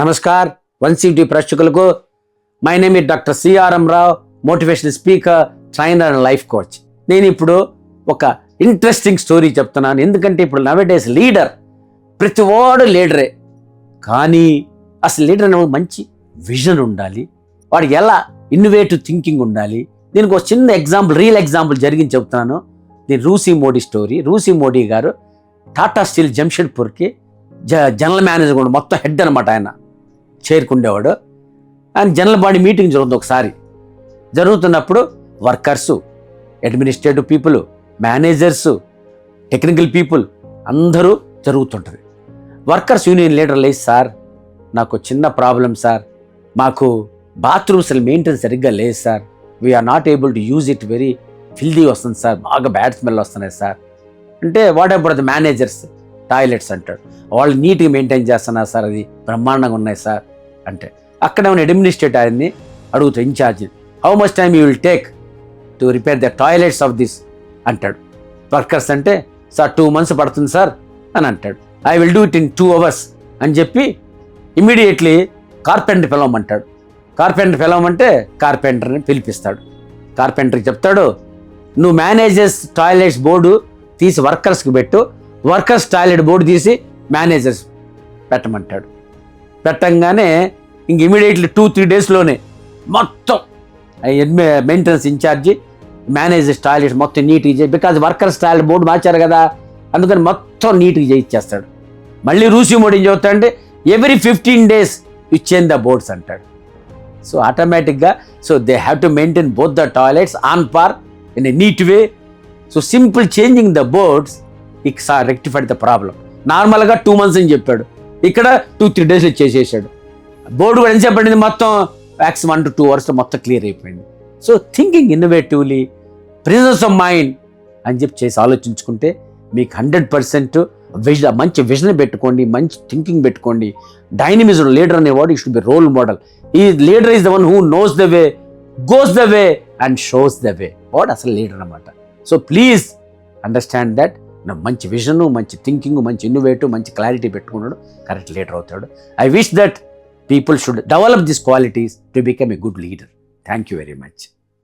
Namaskar. One city ప్రేక్షకులకు my name is doctor CRM Rao motivational speaker trainer and life coach నేను ఇప్పుడు ఒక interesting story చెప్తున్నాను. ఎందుకంటే ఇప్పుడు నవడేస్ లీడర్ ప్రతి వాడు లీడరే కానీ అసలు లీడర్ అనే మంచి విజన్ ఉండాలి. వాడికి ఎలా ఇన్నోవేటివ్ థింకింగ్ ఉండాలి. దీనికి ఒక చిన్న ఎగ్జాంపుల్ రియల్ ఎగ్జాంపుల్ జరిగింది చెప్తున్నాను. దీని రూసీ మోడీ స్టోరీ రూసీ మోడీ గారు టాటా స్టీల్ జంషెడ్పూర్కి జ జనరల్ మేనేజర్ కూడా మొత్తం హెడ్ అనమాట ఆయన. చేరుకుండేవాడు. ఆయన జనరల్ బాడీ మీటింగ్ జరుగుతుంది ఒకసారి. జరుగుతున్నప్పుడు workers administrative people managers technical people అందరూ జరుగుతుంటుంది. వర్కర్స్ యూనియన్ లీడర్ లేదు సార్ నాకు చిన్న ప్రాబ్లం సార్. మాకు బాత్రూమ్స్ మెయింటెనెన్స్ సరిగ్గా లేదు sir. We're not able to use it very filthy వస్తుంది సార్ బాగా బ్యాడ్ స్మెల్ వస్తున్నాయి సార్. అంటే what about the managers toilets అంటాడు. వాళ్ళు నీట్గా మెయింటైన్ చేస్తున్నారు సార్ అది బ్రహ్మాండంగా ఉన్నాయి సార్ అంటే. అక్కడ ఉన్న అడ్మినిస్ట్రేటర్ ఆయన్ని అడుగుతాడు in-charge how much time you will take to repair the toilets of this అంటాడు. వర్కర్స్ అంటే సార్ టూ మంత్స్ పడుతుంది సార్ అని అంటాడు. I will do it in two hours అని చెప్పి ఇమీడియట్లీ కార్పెంటర్ పిలవమంటాడు. కార్పెంటర్ పిలవమంటే కార్పెంటర్ని పిలిపిస్తాడు. కార్పెంటర్కి చెప్తాడు నువ్వు మేనేజర్స్ టాయిలెట్స్ బోర్డు తీసి వర్కర్స్కి పెట్టు వర్కర్స్ టాయిలెట్ బోర్డు తీసి మేనేజర్స్ పెట్టమంటాడు. పెట్టంగానే ఇంక ఇమీడియట్లీ టూ త్రీ డేస్లోనే మొత్తం మెయింటెనెన్స్ ఇన్ఛార్జి మేనేజర్స్ టాయిలెట్ మొత్తం నీట్గా చేయి బికాజ్ వర్కర్స్ టాయిలెట్ బోర్డు మార్చారు కదా అందుకని మొత్తం నీట్గా చేయించేస్తాడు మళ్ళీ రూసి మోడీ ఏం చెబుతా ఎవ్రీ ఫిఫ్టీన్ డేస్ ఇచ్చేంది ద బోర్డ్స్ అంటాడు. సో ఆటోమేటిక్గా so they have to maintain both the toilets on par in a neat way. So simple changing the boards ఇక్సా rectified the problem నార్మల్గా టూ మంత్స్ అని చెప్పాడు. ఇక్కడ టూ త్రీ డేస్లో చేసేసాడు. Board కూడా ఎంతసేపు పడింది? మొత్తం వ్యాక్స్ వన్ టు టూ అవర్స్లో మొత్తం క్లియర్ అయిపోయింది. So thinking innovatively presence of mind అని చెప్పి చేసి ఆలోచించుకుంటే మీకు హండ్రెడ్ పర్సెంట్ విజ మంచి విజన్ పెట్టుకోండి మంచి థింకింగ్ పెట్టుకోండి. డైనమిజం లీడర్ అనేవాడు he should be role model ఈ leader is the one who knows the way goes the way and shows the way వాడు అసలు లీడర్ అనమాట సో ప్లీజ్ అండర్స్టాండ్ దట్ మంచి విజను మంచి థింకింగ్ మంచి ఇన్నోవేటివ్ మంచి క్లారిటీ పెట్టుకున్నాడు. కరెక్ట్ లీడర్ అవుతాడు. I wish that people should develop this qualities to become a good leader thank you very much